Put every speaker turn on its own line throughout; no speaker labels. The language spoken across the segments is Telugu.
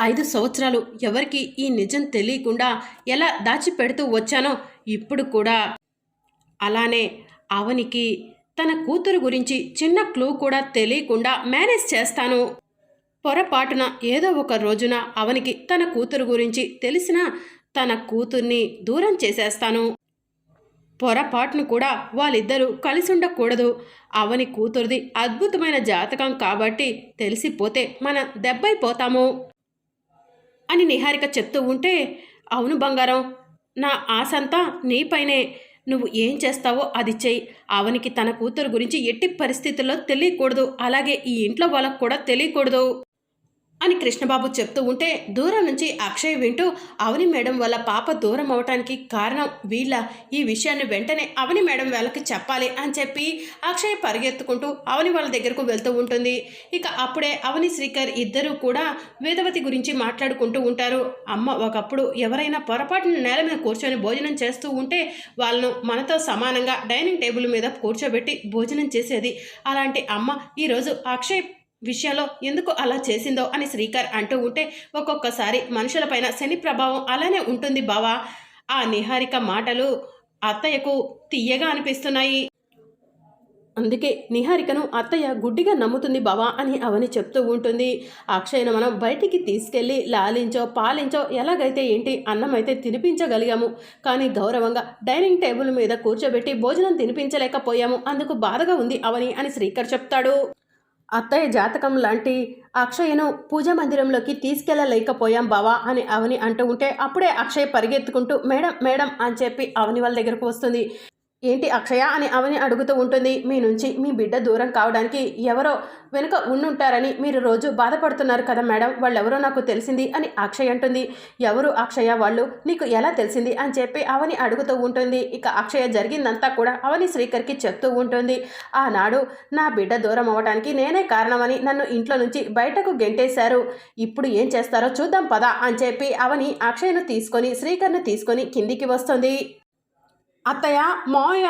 ఐదు సంవత్సరాలు ఎవరికి ఈ నిజం తెలియకుండా ఎలా దాచిపెడుతూ వచ్చానో ఇప్పుడు కూడా. అలానే అవనికి తన కూతురు గురించి చిన్న క్లూ కూడా తెలియకుండా మేనేజ్ చేస్తాను. పొరపాటున ఏదో ఒక రోజున అవనికి తన కూతురు గురించి తెలిసిన తన కూతుర్ని దూరం చేసేస్తాను. పొరపాటును కూడా వాళ్ళిద్దరూ కలిసి ఉండకూడదు అవని కూతురిది అద్భుతమైన జాతకం కాబట్టి తెలిసిపోతే మనం దెబ్బైపోతాము. అని నిహారిక చెప్తూ ఉంటే అవును బంగారం నా ఆశంతా నీపైనే నువ్వు ఏం చేస్తావో అది చెయ్యి. అవనికి తన కూతురు గురించి ఎట్టి పరిస్థితుల్లో తెలియకూడదు. అలాగే ఈ ఇంట్లో వాళ్ళకు కూడా తెలియకూడదు. అని కృష్ణబాబు చెప్తూ ఉంటే దూరం నుంచి అక్షయ్ వింటూ అవని మేడం వాళ్ళ పాప దూరం అవటానికి కారణం వీళ్ళ ఈ విషయాన్ని వెంటనే అవని మేడం వాళ్ళకి చెప్పాలి అని చెప్పి అక్షయ్ పరిగెత్తుకుంటూ అవని వాళ్ళ దగ్గరకు వెళ్తూ ఉంటుంది. ఇక అప్పుడే అవని శ్రీకర్ ఇద్దరూ కూడా వేదవతి గురించి మాట్లాడుకుంటూ ఉంటారు. అమ్మ ఒకప్పుడు ఎవరైనా పొరపాటున నేల మీద కూర్చొని భోజనం చేస్తూ ఉంటే వాళ్ళను మనతో సమానంగా డైనింగ్ టేబుల్ మీద కూర్చోబెట్టి భోజనం చేసేది. అలాంటి అమ్మ ఈరోజు అక్షయ్ విషయంలో ఎందుకు అలా చేసిందో అని శ్రీకర్ అంటూ ఉంటే ఒక్కొక్కసారి మనుషులపైన శని ప్రభావం అలానే ఉంటుంది బావా. ఆ నిహారిక మాటలు అత్తయ్యకు తీయగా అనిపిస్తున్నాయి. అందుకే నిహారికను అత్తయ్య గుడ్డిగా నమ్ముతుంది బావా అని అవని చెప్తూ ఉంటుంది. అక్షయ్ను మనం బయటికి తీసుకెళ్ళి లాలించో పాలించో ఎలాగైతే ఏంటి అన్నం అయితే తినిపించగలిగాము. కానీ గౌరవంగా డైనింగ్ టేబుల్ మీద కూర్చోబెట్టి భోజనం తినిపించలేకపోయాము. అందుకు బాధగా ఉంది అవని అని శ్రీకర్ చెప్తాడు. అత్తయ్య జాతకం లాంటి అక్షయ్ను పూజా మందిరంలోకి తీసుకెళ్ళలేకపోయాం బావా అని అవని అంటూ ఉంటే అప్పుడే అక్షయ్ పరిగెత్తుకుంటూ మేడం మేడం అని చెప్పి అవని వాళ్ళ దగ్గరకు వస్తుంది. ఏంటి అక్షయ అని అవని అడుగుతూ ఉంటుంది. మీ నుంచి మీ బిడ్డ దూరం కావడానికి ఎవరో వెనుక ఉండుంటారని మీరు రోజు బాధపడుతున్నారు కదా మేడం. వాళ్ళెవరో నాకు తెలిసింది అని అక్షయ్ అంటుంది. ఎవరు అక్షయ వాళ్ళు? నీకు ఎలా తెలిసింది? అని చెప్పి అవని అడుగుతూ ఉంటుంది. ఇక అక్షయ జరిగిందంతా కూడా అవని శ్రీకర్కి చెప్తూ ఉంటుంది. ఆనాడు నా బిడ్డ దూరం అవ్వడానికి నేనే కారణమని నన్ను ఇంట్లో నుంచి బయటకు గెంటేశారు. ఇప్పుడు ఏం చేస్తారో చూద్దాం పదా అని చెప్పి అవని అక్షయ్ను తీసుకొని శ్రీకర్ను తీసుకొని కిందికి వస్తుంది. అత్తయ్య మోయ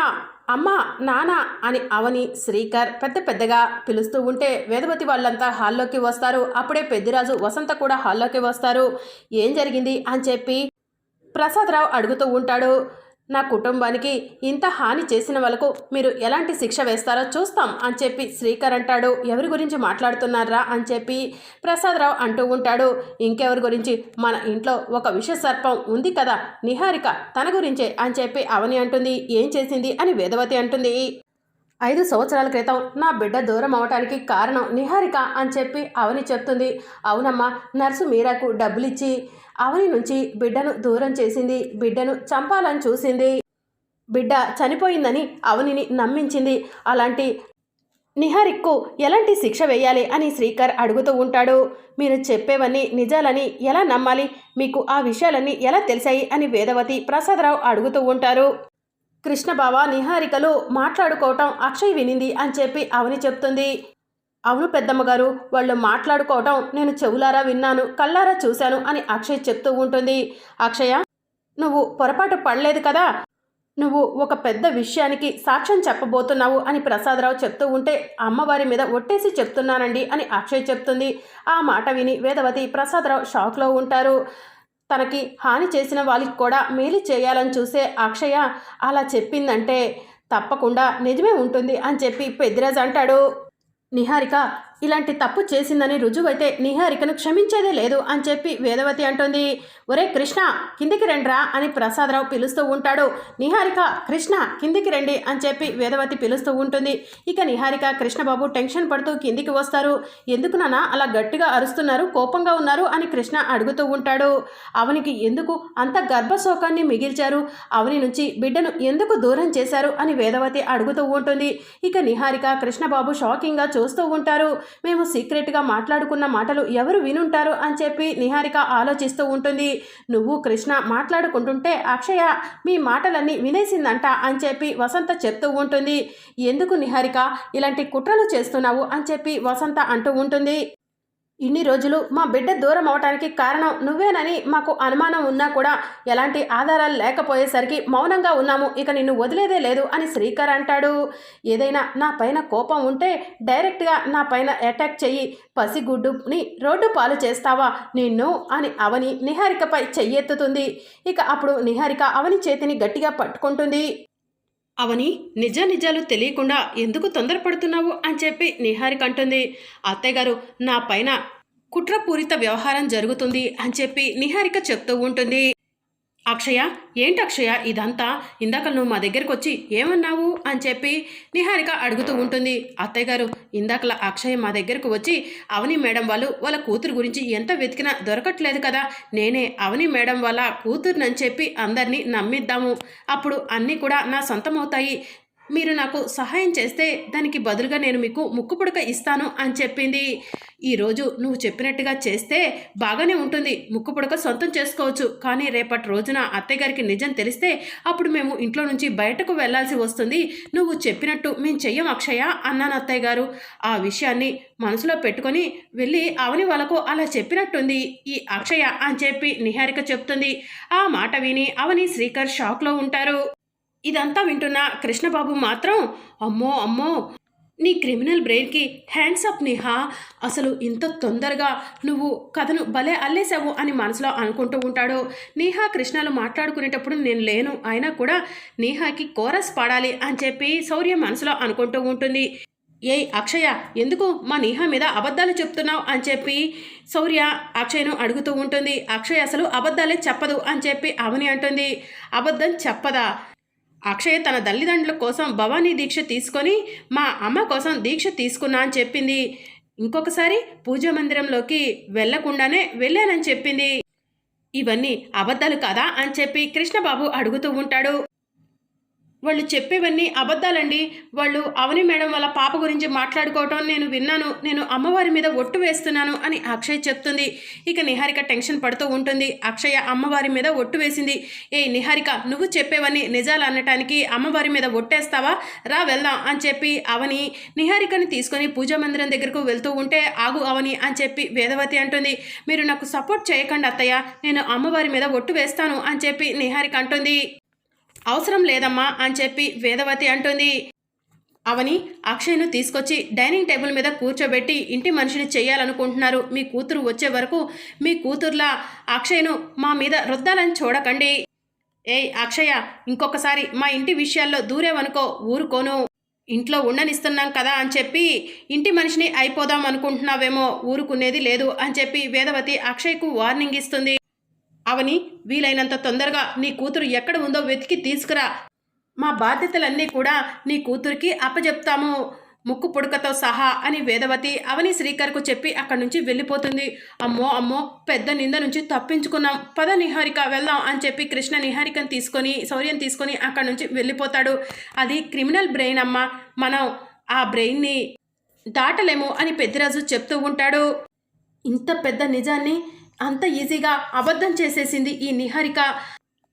అమ్మ నాన్న అని అవని శ్రీకర్ పెద్ద పెద్దగా పిలుస్తూ ఉంటే వేదవతి వాళ్ళంతా హాల్లోకి వస్తారు. అప్పుడే పెద్దిరాజు వసంత కూడా హాల్లోకి వస్తారు. ఏం జరిగింది అని చెప్పి ప్రసాదరావు అడుగుతూ ఉంటాడు. నా కుటుంబానికి ఇంత హాని చేసిన వాళ్ళకు మీరు ఎలాంటి శిక్ష వేస్తారో చూస్తాం అని చెప్పి శ్రీకర్ అంటాడు. ఎవరి గురించి మాట్లాడుతున్నారా అని చెప్పి ప్రసాదరావు అంటూ ఉంటాడు. ఇంకెవరి గురించి? మన ఇంట్లో ఒక విష సర్పం ఉంది కదా నిహారిక తన గురించే అని చెప్పి అవని అంటుంది. ఏం చేసింది అని వేదవతి అంటుంది. ఐదు సంవత్సరాల క్రితం నా బిడ్డ దూరం అవటానికి కారణం నిహారిక అని చెప్పి అవని చెప్తుంది. అవునమ్మా నర్సు మీరాకు డబ్బులిచ్చి అవని నుంచి బిడ్డను దూరం చేసింది. బిడ్డను చంపాలని చూసింది. బిడ్డ చనిపోయిందని అవనిని నమ్మించింది. అలాంటి నిహారిక్కు ఎలాంటి శిక్ష వేయాలి అని శ్రీకర్ అడుగుతూ ఉంటాడు. మీరు చెప్పేవన్నీ నిజాలని ఎలా నమ్మాలి? మీకు ఆ విషయాలన్నీ ఎలా తెలిసాయి? అని వేదవతి ప్రసాదరావు అడుగుతూ ఉంటారు. కృష్ణబావ నిహారికలు మాట్లాడుకోవటం అక్షయ్ వినింది అని చెప్పి అవని చెప్తుంది. అవును పెద్దమ్మగారు వాళ్ళు మాట్లాడుకోవటం నేను చెవులారా విన్నాను కళ్ళారా చూశాను అని అక్షయ్ చెప్తూ ఉంటుంది. అక్షయ నువ్వు పొరపాటు పడలేదు కదా? నువ్వు ఒక పెద్ద విషయానికి సాక్ష్యం చెప్పబోతున్నావు అని ప్రసాదరావు చెప్తూ ఉంటే అమ్మవారి మీద ఒట్టేసి చెప్తున్నానండి అని అక్షయ్ చెప్తుంది. ఆ మాట విని వేదవతి ప్రసాదరావు షాక్లో ఉంటారు. తనకి హాని చేసిన వాళ్ళకి కూడా మేలు చేయాలని చూసే అక్షయ అలా చెప్పిందంటే తప్పకుండా నిజమే ఉంటుంది అని చెప్పి పెద్దిరాజు అంటాడు. నిహారిక ఇలాంటి తప్పు చేసిందని రుజువైతే నిహారికను క్షమించేదే లేదు అని చెప్పి వేదవతి అంటుంది. ఒరే కృష్ణ కిందికి రండ్రా అని ప్రసాదరావు పిలుస్తూ ఉంటాడు. నిహారిక కృష్ణ కిందికి రండి అని చెప్పి వేదవతి పిలుస్తూ ఉంటుంది. ఇక నిహారిక కృష్ణబాబు టెన్షన్ పడుతూ కిందికి వస్తారు. ఎందుకు నాన్న అలా గట్టిగా అరుస్తున్నారు? కోపంగా ఉన్నారు? అని కృష్ణ అడుగుతూ ఉంటాడు. అవనికి ఎందుకు అంత గర్భశోకాన్ని మిగిల్చారు? అవని నుంచి బిడ్డను ఎందుకు దూరం చేశారు? అని వేదవతి అడుగుతూ ఉంటుంది. ఇక నిహారిక కృష్ణబాబు షాకింగ్గా చూస్తూ ఉంటారు. మేము సీక్రెట్గా మాట్లాడుకున్న మాటలు ఎవరు వినుంటారు అని చెప్పి నిహారిక ఆలోచిస్తూ ఉంటుంది. నువ్వు కృష్ణ మాట్లాడుకుంటుంటే అక్షయ మీ మాటలన్నీ వినేసిందంట అని చెప్పి వసంత చెప్తూ ఉంటుంది. ఎందుకు నిహారిక? ఇలాంటి కుట్రలు చేస్తున్నావు అని చెప్పి వసంత అంటూ ఉంటుంది. ఇన్ని రోజులు మా బిడ్డ దూరం అవటానికి కారణం నువ్వేనని మాకు అనుమానం ఉన్నా కూడా ఎలాంటి ఆధారాలు లేకపోయేసరికి మౌనంగా ఉన్నాము ఇక నిన్ను వదిలేదే లేదు అని శ్రీకర్ అంటాడు. ఏదైనా నా పైన కోపం ఉంటే డైరెక్ట్గా నా పైన అటాక్ చెయ్యి పసిగుడ్డుని రోడ్డు పాలు చేస్తావా నిన్ను అని అవని నిహారికపై చెయ్యెత్తుతుంది. ఇక అప్పుడు నిహారిక అవని చేతిని గట్టిగా పట్టుకుంటుంది. అవని నిజ నిజాలు తెలియకుండా ఎందుకు తొందరపడుతున్నావు అని చెప్పి నిహారిక అంటుంది. అత్తయ్యగారు నా పైన కుట్రపూరిత వ్యవహారం జరుగుతుంది అని చెప్పి నిహారిక చెప్తూ ఉంటుంది. అక్షయ ఏంటి అక్షయ? ఇదంతా? ఇందాక నువ్వు మా దగ్గరికి వచ్చి ఏమన్నావు? అని చెప్పి నిహారిక అడుగుతూ ఉంటుంది. అత్తయ్య గారు ఇందాకలా అక్షయ మా దగ్గరకు వచ్చి అవని మేడం వాళ్ళు వాళ్ళ కూతురు గురించి ఎంత వెతికినా దొరకట్లేదు కదా. నేనే అవని మేడం వాళ్ళ కూతురునని చెప్పి అందరినీ నమ్మిద్దాము. అప్పుడు అన్నీ కూడా నా సొంతమవుతాయి. మీరు నాకు సహాయం చేస్తే దానికి బదులుగా నేను మీకు ముక్కు పుడక ఇస్తాను అని చెప్పింది. ఈరోజు నువ్వు చెప్పినట్టుగా చేస్తే బాగానే ఉంటుంది. ముక్కు పుడక సొంతం చేసుకోవచ్చు. కానీ రేపటి రోజున అత్తయ్య గారికి నిజం తెలిస్తే అప్పుడు మేము ఇంట్లో నుంచి బయటకు వెళ్ళాల్సి వస్తుంది. నువ్వు చెప్పినట్టు మేము చెయ్యం అక్షయ అన్నాను అత్తయ్య గారు ఆ విషయాన్ని మనసులో పెట్టుకొని వెళ్ళి అవని వాళ్ళకు అలా చెప్పినట్టుంది ఈ అక్షయ అని చెప్పి నిహారిక చెప్తుంది. ఆ మాట విని అవని శ్రీకర్ షాక్లో ఉంటారు. ఇదంతా వింటున్న కృష్ణబాబు మాత్రం అమ్మో అమ్మో నీ క్రిమినల్ బ్రెయిన్కి హ్యాండ్స్ అప్ నిహా. అసలు ఇంత తొందరగా నువ్వు కథను భలే అల్లేసావు అని మనసులో అనుకుంటూ ఉంటాడు. నీహా కృష్ణలు మాట్లాడుకునేటప్పుడు నేను లేను అయినా కూడా నీహాకి కోరస్ పాడాలి అని చెప్పి శౌర్య మనసులో అనుకుంటూ ఉంటుంది. ఏయ్ అక్షయ ఎందుకు మా నీహా మీద అబద్ధాలు చెప్తున్నావు అని చెప్పి శౌర్య అక్షయ్ను అడుగుతూ ఉంటుంది. అక్షయ్ అసలు అబద్ధాలే చెప్పదు అని చెప్పి అవని అంటుంది. అబద్ధం చెప్పదా? అక్షయ్ తన తల్లిదండ్రుల కోసం భవానీ దీక్ష తీసుకొని మా అమ్మ కోసం దీక్ష తీసుకున్నా అని చెప్పింది. ఇంకొకసారి పూజా మందిరంలోకి వెళ్ళకుండానే వెళ్ళానని చెప్పింది. ఇవన్నీ అబద్ధాలు కదా అని చెప్పి కృష్ణబాబు అడుగుతూ ఉంటాడు. వాళ్ళు చెప్పేవన్నీ అబద్ధాలండి. వాళ్ళు అవని మేడం వాళ్ళ పాప గురించి మాట్లాడుకోవటం నేను విన్నాను. నేను అమ్మవారి మీద ఒట్టు వేస్తున్నాను అని అక్షయ్ చెప్తుంది. ఇక నిహారిక టెన్షన్ పడుతూ ఉంటుంది. అక్షయ అమ్మవారి మీద ఒట్టు వేసింది. ఏ నిహారిక నువ్వు చెప్పేవన్నీ నిజాలు అనటానికి అమ్మవారి మీద ఒట్టేస్తావా? రా వెళ్దాం అని చెప్పి అవని నిహారికని తీసుకొని పూజా మందిరం దగ్గరకు వెళ్తూ ఉంటే ఆగు అవని అని చెప్పి వేదవతి అంటుంది. మీరు నాకు సపోర్ట్ చేయకండి అత్తయ్య. నేను అమ్మవారి మీద ఒట్టు వేస్తాను అని చెప్పి నిహారిక అంటుంది. అవసరం లేదమ్మా అని చెప్పి వేదవతి అంటుంది. అవని అక్షయ్ను తీసుకొచ్చి డైనింగ్ టేబుల్ మీద కూర్చోబెట్టి ఇంటి మనిషిని చేయాలనుకుంటున్నారు. మీ కూతురు వచ్చే వరకు మీ కూతుర్లా అక్షయ్ను మా మీద రుద్దాలని చూడకండి. ఏయ్ అక్షయ ఇంకొకసారి మా ఇంటి విషయాల్లో దూరేవనుకో ఊరుకోను. ఇంట్లో ఉండనిస్తున్నాం కదా అని చెప్పి ఇంటి మనిషిని అయిపోదాం అనుకుంటున్నావేమో ఊరుకునేది లేదు అని చెప్పి వేదవతి అక్షయ్కు వార్నింగ్ ఇస్తుంది. అవని వీలైనంత తొందరగా నీ కూతురు ఎక్కడ ఉందో వెతికి తీసుకురా. మా బాధ్యతలన్నీ కూడా నీ కూతురికి అప్పజెప్తాము. ముక్కు పుడకతో సహా అని వేదవతి అవని శ్రీకర్కు చెప్పి అక్కడి నుంచి వెళ్ళిపోతుంది. అమ్మో అమ్మో పెద్ద నింద నుంచి తప్పించుకున్నాం. పద నిహారిక వెళ్దాం అని చెప్పి కృష్ణ నిహారికను తీసుకొని శౌర్యం తీసుకొని అక్కడి నుంచి వెళ్ళిపోతాడు. అది క్రిమినల్ బ్రెయిన్ అమ్మ. మనం ఆ బ్రెయిన్ని దాటలేము అని పెద్దరాజు చెప్తూ ఉంటాడు. ఇంత పెద్ద నిజాన్ని అంత ఈజీగా అబద్ధం చేసేసింది ఈ నిహారిక.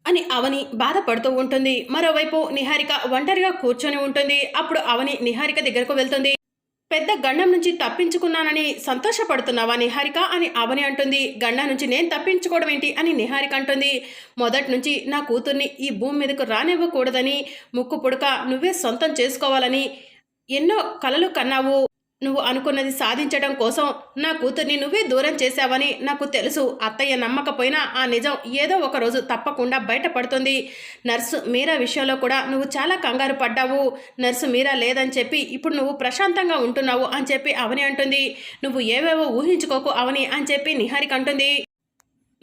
అని అవని బాధపడుతూ ఉంటుంది. మరోవైపు నిహారిక ఒంటరిగా కూర్చొని ఉంటుంది. అప్పుడు అవని నిహారిక దగ్గరకు వెళ్తుంది. పెద్ద గండం నుంచి తప్పించుకున్నానని సంతోషపడుతున్నావా నిహారిక అని అవని అంటుంది. గండం నుంచి నేను తప్పించుకోవడం ఏంటి అని నిహారిక అంటుంది. మొదటి నుంచి నా కూతుర్ని ఈ భూమి మీదకు రానివ్వకూడదని ముక్కు పుడక నువ్వే సొంతం చేసుకోవాలని ఎన్నో కలలు కన్నావు. నువ్వు అనుకున్నది సాధించడం కోసం నా కూతుర్ని నువ్వే దూరం చేశావని నాకు తెలుసు. అత్తయ్య నమ్మకపోయినా ఆ నిజం ఏదో ఒక రోజు తప్పకుండా బయటపడుతుంది. నర్సు మీరా విషయంలో కూడా నువ్వు చాలా కంగారు పడ్డావు. నర్సు మీరా లేదని చెప్పి ఇప్పుడు నువ్వు ప్రశాంతంగా ఉంటున్నావు అని చెప్పి అవని అంటుంది. నువ్వు ఏవేవో ఊహించుకోకు అవని అని చెప్పి నిహారిక అంటుంది.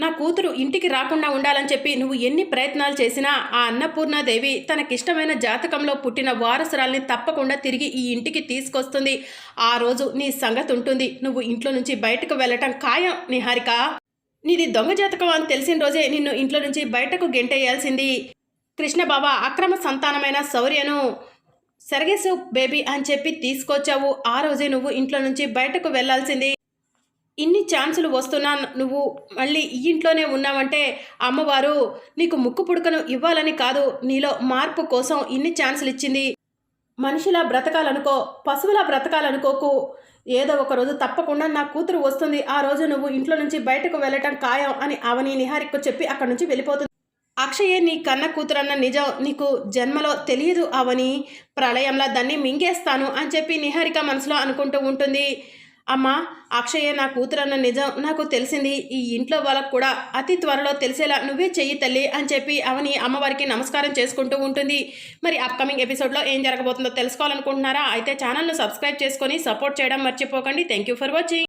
నా కూతురు ఇంటికి రాకుండా ఉండాలని చెప్పి నువ్వు ఎన్ని ప్రయత్నాలు చేసినా ఆ అన్నపూర్ణాదేవి తనకిష్టమైన జాతకంలో పుట్టిన వారసురాల్ని తప్పకుండా తిరిగి ఈ ఇంటికి తీసుకొస్తుంది. ఆ రోజు నీ సంగతి ఉంటుంది. నువ్వు ఇంట్లో నుంచి బయటకు వెళ్ళటం ఖాయం నిహారిక. నీది దొంగ జాతకం అని తెలిసిన రోజే నిన్ను ఇంట్లో నుంచి బయటకు గెంటేయాల్సింది. కృష్ణబాబా అక్రమ సంతానమైన శౌర్యను సరగేసు బేబీ అని చెప్పి తీసుకొచ్చావు. ఆ రోజే నువ్వు ఇంట్లో నుంచి బయటకు వెళ్ళాల్సింది ఇన్ని ఛాన్సులు వస్తున్నా నువ్వు మళ్ళీ ఈ ఇంట్లోనే ఉన్నావంటే అమ్మవారు నీకు ముక్కు పుడకను ఇవ్వాలని కాదు. నీలో మార్పు కోసం ఇన్ని ఛాన్సులు ఇచ్చింది. మనిషిలా బ్రతకాలనుకో పశువులా బ్రతకాలనుకోకు. ఏదో ఒక రోజు తప్పకుండా నా కూతురు వస్తుంది. ఆ రోజు నువ్వు ఇంట్లో నుంచి బయటకు వెళ్ళటం ఖాయం అని అవని నిహారికు చెప్పి అక్కడి నుంచి వెళ్ళిపోతుంది. అక్షయే నీ కన్న కూతురన్న నిజం నీకు జన్మలో తెలియదు అవని. ప్రళయంలో దాన్ని మింగేస్తాను అని చెప్పి నిహారిక మనసులో అనుకుంటూ ఉంటుంది. అమ్మా అక్షయ్య నా కూతురన్న నిజం నాకు తెలిసింది. ఈ ఇంట్లో వాళ్ళకు కూడా అతి త్వరలో తెలిసేలా నువ్వే చెయ్యి తల్లి అని చెప్పి అవని అమ్మవారికి నమస్కారం చేసుకుంటూ ఉంటుంది. మరి అప్కమింగ్ ఎపిసోడ్లో ఏం జరగబోతుందో తెలుసుకోవాలనుకుంటున్నారా? అయితే ఛానల్ను సబ్స్క్రైబ్ చేసుకొని సపోర్ట్ చేయడం మర్చిపోకండి. Thank you for watching